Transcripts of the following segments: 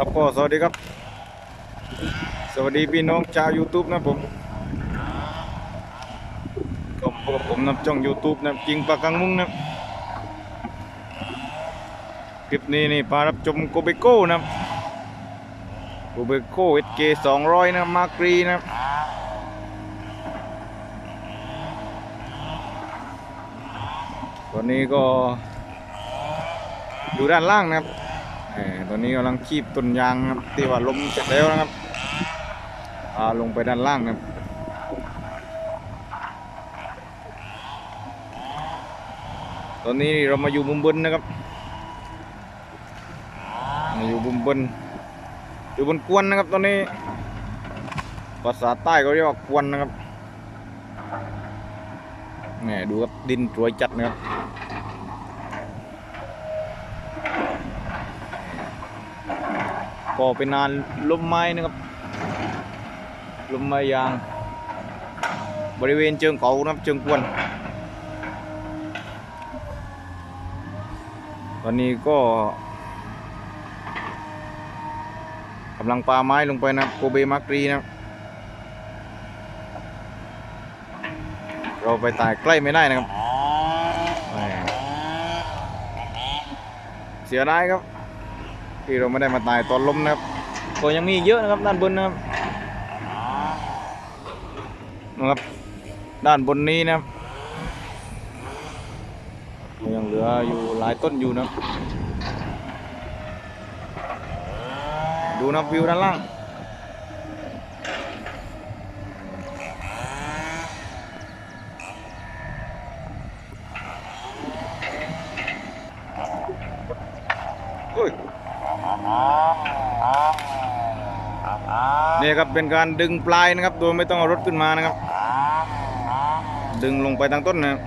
ครับก็สวัสดีครับ สวัสดีพี่น้องชาว YouTube นะผมก็พบกับผมนะช่อง YouTube นะจริงปากกังมุ้งนะคลิปนี้นี่พารับชมโกเบโก้นะโกเบโก้เอสเสองร้อยนะมากรีนะตอนนี้ก็อยู่ด้านล่างนะครับ ตอนนี้กำลังคีบต้นยางครับที่ว่าลมเสร็จแล้วนะครับพาลงไปด้านล่างนะครับตอนนี้เรามาอยู่บุมบนนะครับ มาอยู่บุมบนอยู่บนกวนนะครับตอนนี้ ภาษาใต้เขาเรียกว่ากวนนะครับนี่ดูครับดินสวยจัดนะครับ ก็เป็นนานล้มไม้นะครับล้มไม้ยาง บริเวณเชิงเขานะครับเชิงกวนตอนนี้ก็กำลังปาไม้ลงไปนะโกเบมากรีนะเราไปตายใกล้ไม่ได้นะครับ เสียดายครับ ที่เราไม่ได้มาตายตอนล้มนะครับก็ยังมีอีกเยอะนะครับด้านบนนะครับนะครับด้านบนนี้นะครับยังเหลืออยู่หลายต้นอยู่นะครับดูนะวิวด้านล่างโอ้ย นี่ครับ เป็นการดึงปลายนะครับ โดยไม่ต้องเอารถขึ้นมานะครับ ดึงลงไปทางต้นนะครับ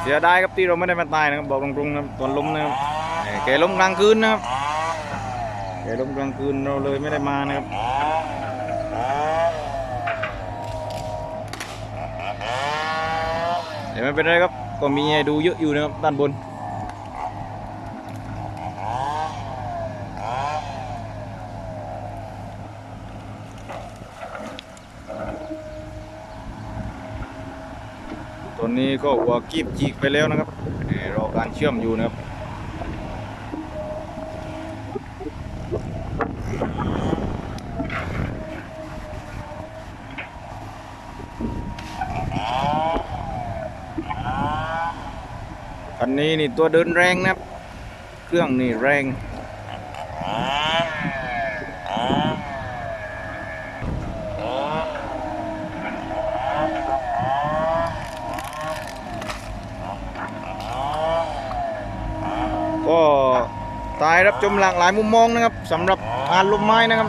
เสียดายครับที่เราไม่ได้มาตายนะครับบอกตรงๆนะครับตอนล้มนะครับเอ่อแกล้มกลางคืนนะครับแกล้มกลางคืนเราเลยไม่ได้มานะครับแต่ไม่เป็นไรครับก็มีให้ดูเยอะอยู่นะครับด้านบน ตอ นี้ก็หัวกีบจีกไปแล้วนะครับรอการเชื่อมอยู่นะครับคันนี้นี่ตัวเดินแรงนะครับ เครื่องนี่แรง ก็ตายรับชมหลากหลายมุมมองนะครับสำหรับงานลมไม้นะครับ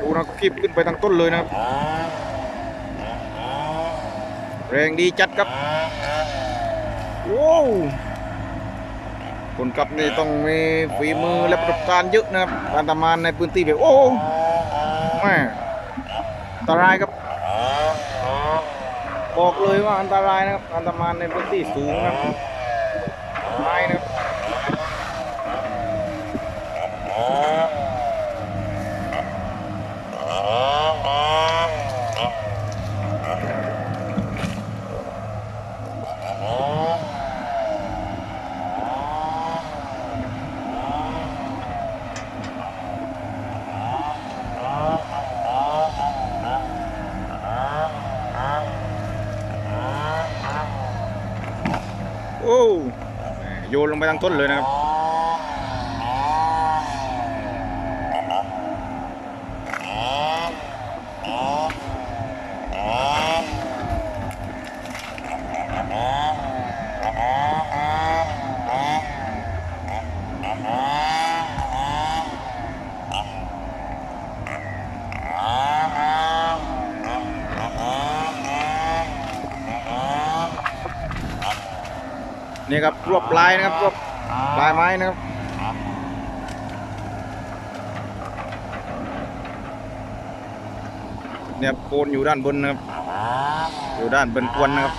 ดูนะคลิปขึ้นไปทางต้นเลยนะครับ แรงดีจัดครับว้าวคนขับนี่ต้องมีฝีมือและประสบการณ์เยอะนะครับการทำงานในพื้นที่แบบโอ้แม่อันตรายครับ บอกเลยว่าอันตรายนะครับการทำงานในพื้นที่สูงนะครับ ไม้นะครับโอ้ โยนลงไปทางต้นเลยนะครับ นี่ครับรวบปลายนะครับรวบปลายไม้นะครับเนี่ยโคนอยู่ด้านบนนะครับอยู่ด้านบนควนนะครับ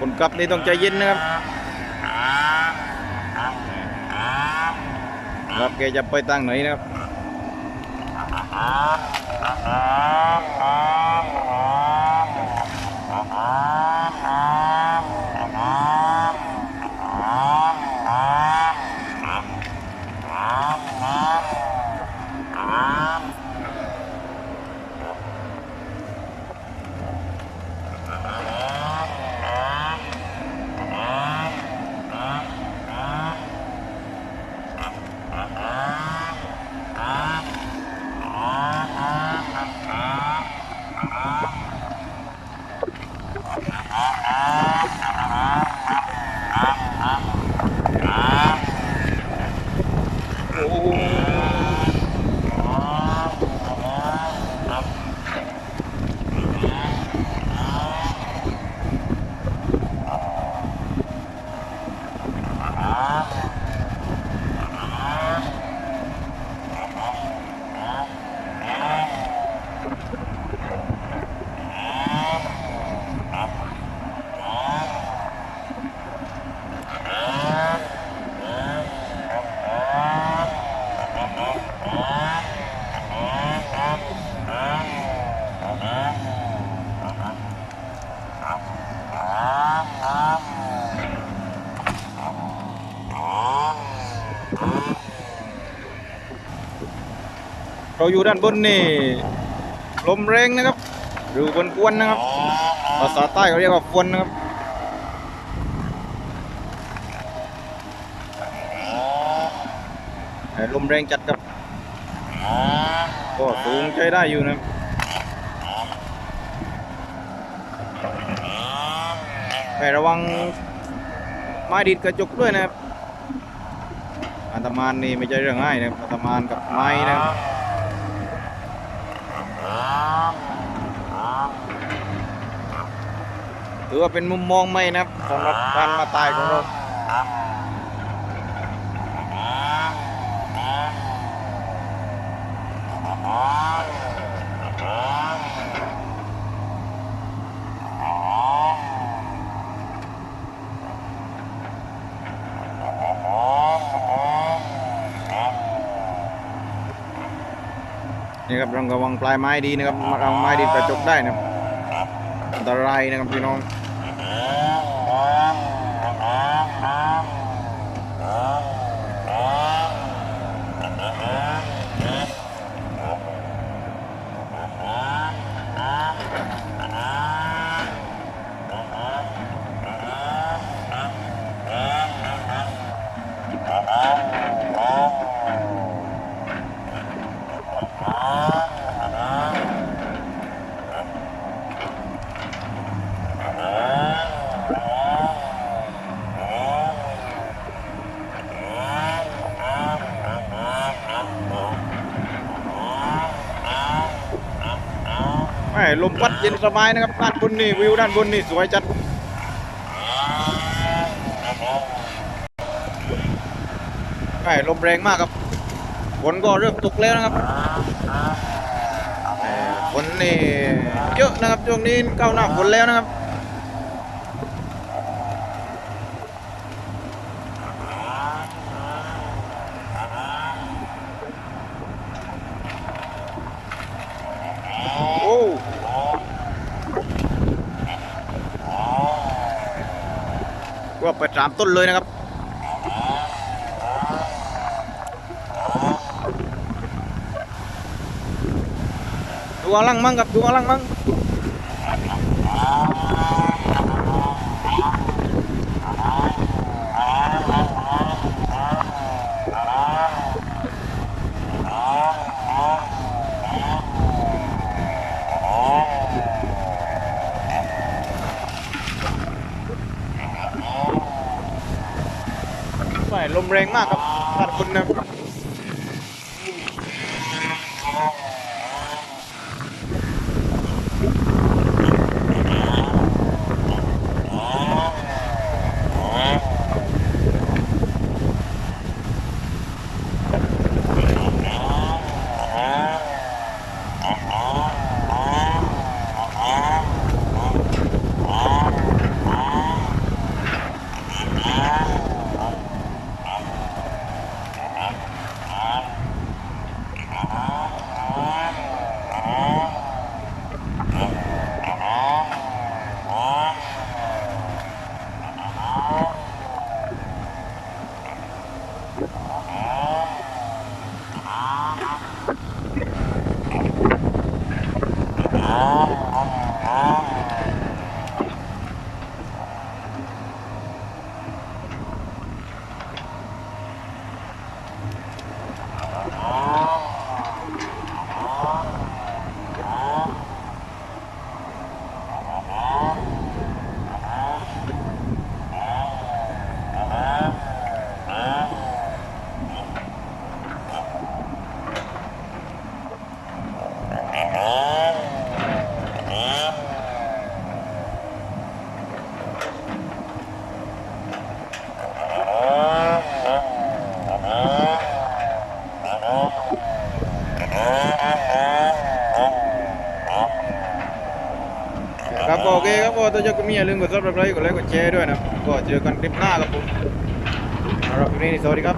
คนขับนี่ต้องใจเย็นนะครับครับแกจะไปตั้งไหนนะครับ อยู่ด้านบนนี่ลมแรงนะครับอยู่บนกวนนะครับภาษาใต้เขาเรียกว่าฟวนนะครับแต่ลมแรงจัดครับก็สูงใช้ได้อยู่นะครับแต่ระวังไม้ดิดกระจกด้วยนะครับอันตมานนี่ไม่ใช่เรื่องง่ายนะครับอันตมานกับไม้นะครับ ถือว่าเป็นมุมมองใหม่นะครับสำหรับการมาตายของเรา นี่ครับระวังปลายไม้ดีนะครับระวังไม้ดีกระจกได้นะครับอันตรายนะครับพี่น้อง ลมพัดเย็นสบายนะครับด้านบนนี่วิวด้านบนนี่สวยจัดใช่ลมแรงมากครับฝนก็เริ่มตกแล้วนะครับฝนนี่เยอะนะครับช่วงนี้เข้าหน้าฝนแล้วนะครับ โอ้ ไปสามต้นเลยนะครับดูอลังมั่งครับดูอลังมั่งไม่ลมแรงมากครับ ตัด Oh. คุณนะครับตัวยกก็มีอย่าลืมกดซับสไครต์กดไลค์กดแชร์ด้วยนะก็เจอกันคลิปหน้าครับผมสำหรับคลิปนี้สวัสดีครับ